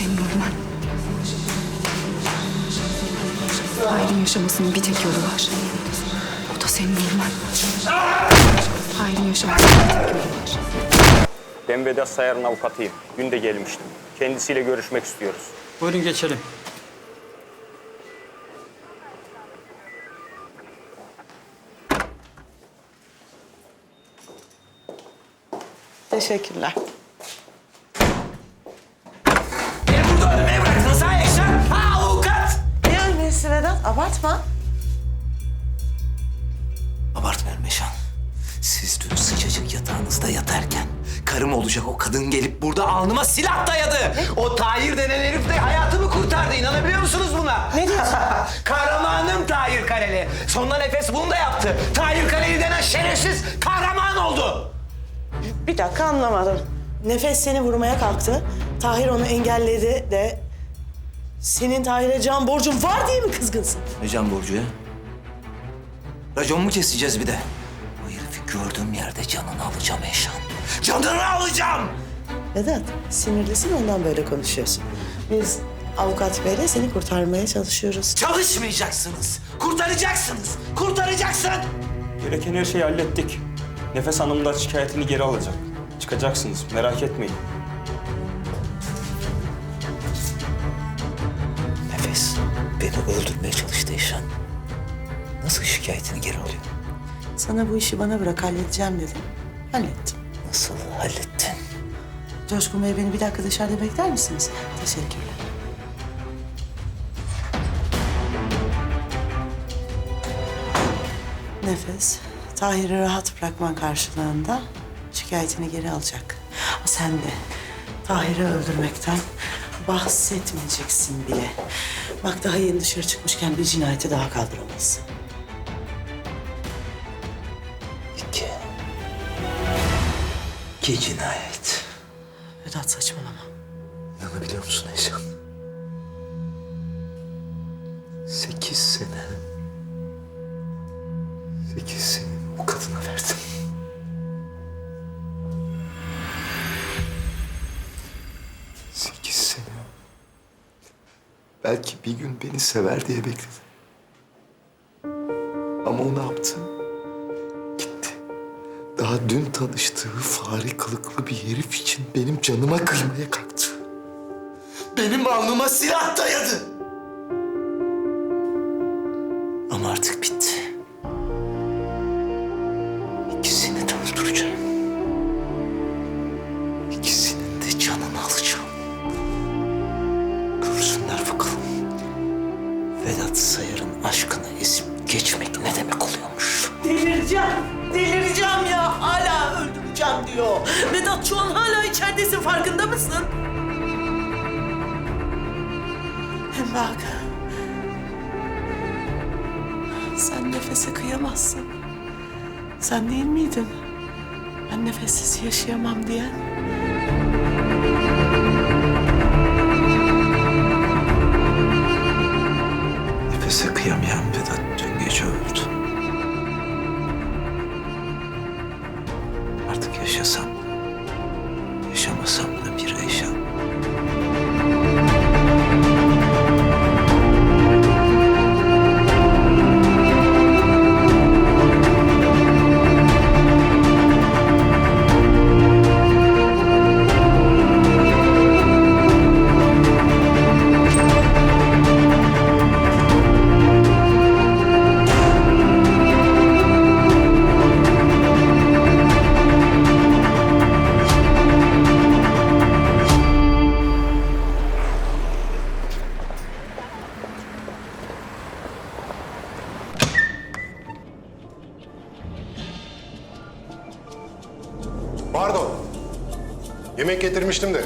senin ölmen. Tahir'in yaşamasının bir tek yolu var. O da senin ölmen. Tahir'in yaşamasının bir tek yolu var. Ben Vedat Sayar'ın avukatıyım. Dün de gelmiştim. Kendisiyle görüşmek istiyoruz. Buyurun geçelim. Teşekkürler. Karım olacak o kadın gelip burada alnıma silah dayadı. O Tahir denen herif de hayatımı kurtardı. İnanabiliyor musunuz buna? Ne diyorsun? Kahramanım Tahir Kaleli. Sonunda nefes bunu da yaptı. Tahir Kaleli denen şerefsiz kahraman oldu. Bir dakika anlamadım. Nefes seni vurmaya kalktı. Tahir onu engelledi de... Senin Tahir'e can borcun var diye mi kızgınsın? Ne can borcu ya? Racon mu keseceğiz bir de? O herifi gördüğüm yerde canını alacağım Eşan. Canını alacağım! Vedat, sinirlisin ondan böyle konuşuyorsun. Biz avukat beyle seni kurtarmaya çalışıyoruz. Çalışmayacaksınız. Kurtaracaksınız. Kurtaracaksın. Gereken her şeyi hallettik. Nefes Hanım da şikayetini geri alacak. Çıkacaksınız, merak etmeyin. Nefes beni öldürmeye çalıştı Eşan. Nasıl şikayetini geri alıyor? Sana bu işi bana bırak halledeceğim dedim. Hallettim. Nasıl hallettin? Coşkun Bey beni bir dakika dışarıda bekler misiniz? Teşekkürler. Nefes, Tahir'i rahat bırakman karşılığında şikayetini geri alacak. Sen de Tahir'i öldürmekten bahsetmeyeceksin bile. Bak daha yeni dışarı çıkmışken bir cinayeti daha kaldıramayız. İki cinayet. Vedat saçmalama. İnanabiliyor musun Eşan? Sekiz sene. Sekiz sene o kadına verdim. Sekiz sene. Belki bir gün beni sever diye bekledim. Ama o ne yaptı? Daha dün tanıştığı fare kılıklı bir herif için benim canıma kıymaya kalktı. Benim alnıma silah dayadı. Ama artık bitti. İkisini de öldüreceğim. İkisinin de canını alacağım. Görsünler bakalım. Vedat Sayar'ın aşkını ezip geçmek ne demek oluyormuş. Delireceğim, delireceğim ya. Hala öldüreceğim diyor. Vedat şu an hala içeridesin farkında mısın? Hem bak. Sen nefese kıyamazsın. Sen değil miydin? Ben nefessiz yaşayamam diyen. Artık yaşasam, yaşamasam Pardon. Yemek getirmiştim de